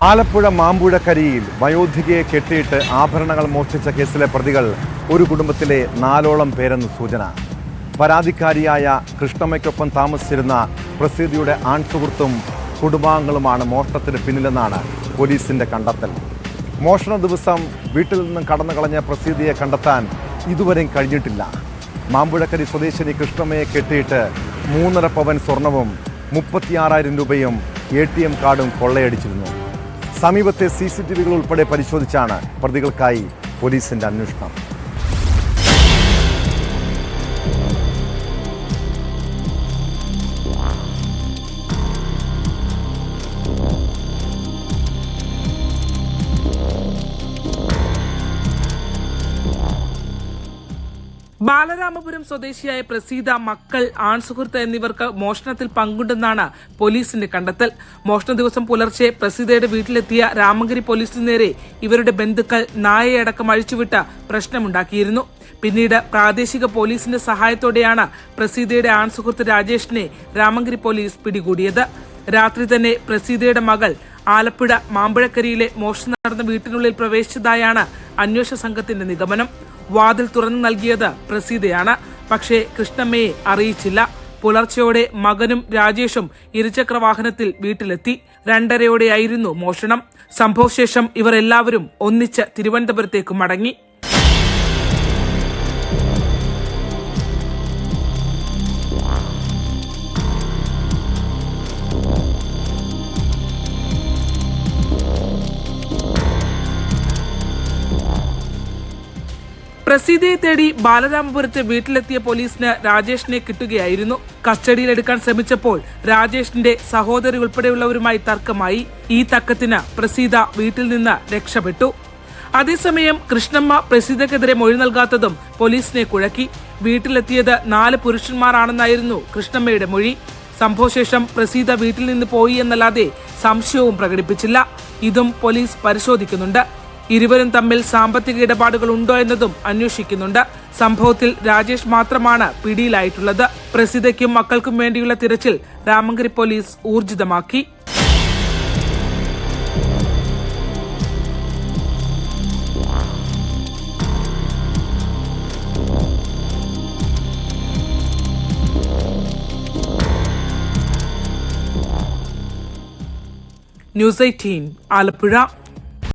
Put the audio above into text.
ആലപ്പുഴ മാമ്പുഴക്കരിയിൽ വയോധികയെ കെട്ടിയിട്ട് ആഭരണങ്ങൾ മോഷ്ടിച്ച കേസിലെ പ്രതികൾ ഒരു കുടുംബത്തിലെ നാലോളം പേരെന്ന് സൂചന. പരാതിക്കാരിയായ കൃഷ്ണമ്മയ്ക്കൊപ്പം താമസിച്ചിരുന്ന പ്രസീതിയുടെ ആൺസുഹൃത്തും കുടുംബാംഗങ്ങളുമാണ് മോഷണത്തിന് പിന്നിലെന്നാണ് പോലീസിന്റെ കണ്ടെത്തൽ. മോഷണ ദിവസം വീട്ടിൽ നിന്നും കടന്നു കളഞ്ഞ പ്രസീതിയെ കണ്ടെത്താൻ ഇതുവരെയും കഴിഞ്ഞിട്ടില്ല. മാമ്പുഴക്കരി സ്വദേശിനി കൃഷ്ണമ്മയെ കെട്ടിയിട്ട് മൂന്നര പവൻ സ്വർണവും മുപ്പത്തിയാറായിരം രൂപയും എ ടി എം കാർഡും കൊള്ളയടിച്ചിരുന്നു. സമീപത്തെ സി സി ടി വികൾ ഉൾപ്പെടെ പരിശോധിച്ചാണ് പ്രതികൾക്കായി പോലീസിന്റെ അന്വേഷണം. ബാലരാമപുരം സ്വദേശിയായ പ്രസീത മക്കൾ ആൺസുഹൃത്ത് എന്നിവർക്ക് മോഷണത്തിൽ പങ്കുണ്ടെന്നാണ് പോലീസിന്റെ കണ്ടെത്തൽ. മോഷണ ദിവസം പുലർച്ചെ പ്രസീതയുടെ വീട്ടിലെത്തിയ രാമഗിരി പോലീസിന് നേരെ ഇവരുടെ ബന്ധുക്കൾ നായയടക്കം അഴിച്ചുവിട്ട് പ്രശ്നമുണ്ടാക്കിയിരുന്നു. പിന്നീട് പ്രാദേശിക പോലീസിന്റെ സഹായത്തോടെയാണ് പ്രസീതയുടെ ആൺസുഹൃത്ത് രാജേഷിനെ രാമഗിരി പോലീസ് പിടികൂടിയത്. രാത്രി തന്നെ പ്രസീതയുടെ മകൾ ആലപ്പുഴ മാമ്പഴക്കരിയിലെ മോഷണം നടന്ന വീട്ടിനുള്ളിൽ പ്രവേശിച്ചതായാണ് അന്വേഷണ സംഘത്തിന്റെ നിഗമനം. വാതിൽ തുറന്നു നൽകിയത് പ്രസീതയാണ്. പക്ഷേ കൃഷ്ണമ്മയെ അറിയിച്ചില്ല. പുലർച്ചയോടെ മകനും രാജേഷും ഇരുചക്ര വാഹനത്തിൽ വീട്ടിലെത്തി. രണ്ടരയോടെയായിരുന്നു മോഷണം. സംഭവശേഷം ഇവർ എല്ലാവരും ഒന്നിച്ച് തിരുവനന്തപുരത്തേക്ക് മടങ്ങി. പ്രസീതയെ തേടി ബാലരാമപുരത്ത് വീട്ടിലെത്തിയ പോലീസിന് രാജേഷിനെ കിട്ടുകയായിരുന്നു. കസ്റ്റഡിയിലെടുക്കാൻ ശ്രമിച്ചപ്പോൾ രാജേഷിന്റെ സഹോദരി ഉൾപ്പെടെയുള്ളവരുമായി തർക്കമായി. ഈ തക്കത്തിന് പ്രസീത വീട്ടിൽ നിന്ന് രക്ഷപ്പെട്ടു. അതേസമയം കൃഷ്ണമ്മ പ്രസീതക്കെതിരെ മൊഴി നൽകാത്തതും പോലീസിനെ കുഴക്കി. വീട്ടിലെത്തിയത് നാല് പുരുഷന്മാരാണെന്നായിരുന്നു കൃഷ്ണമ്മയുടെ മൊഴി. സംഭവശേഷം പ്രസീത വീട്ടിൽ നിന്ന് പോയി എന്നല്ലാതെ സംശയവും പ്രകടിപ്പിച്ചില്ല. ഇതും പോലീസ് പരിശോധിക്കുന്നുണ്ട്. ഇരുവരും തമ്മിൽ സാമ്പത്തിക ഇടപാടുകൾ ഉണ്ടോ എന്നതും അന്വേഷിക്കുന്നുണ്ട്. സംഭവത്തിൽ രാജേഷ് മാത്രമാണ് പിടിയിലായിട്ടുള്ളത്. പ്രസിദ്ധയ്ക്കും മക്കൾക്കും വേണ്ടിയുള്ള തിരച്ചിൽ രാമങ്കരി പോലീസ് ഊർജിതമാക്കി. News Eighteen Alappuzha.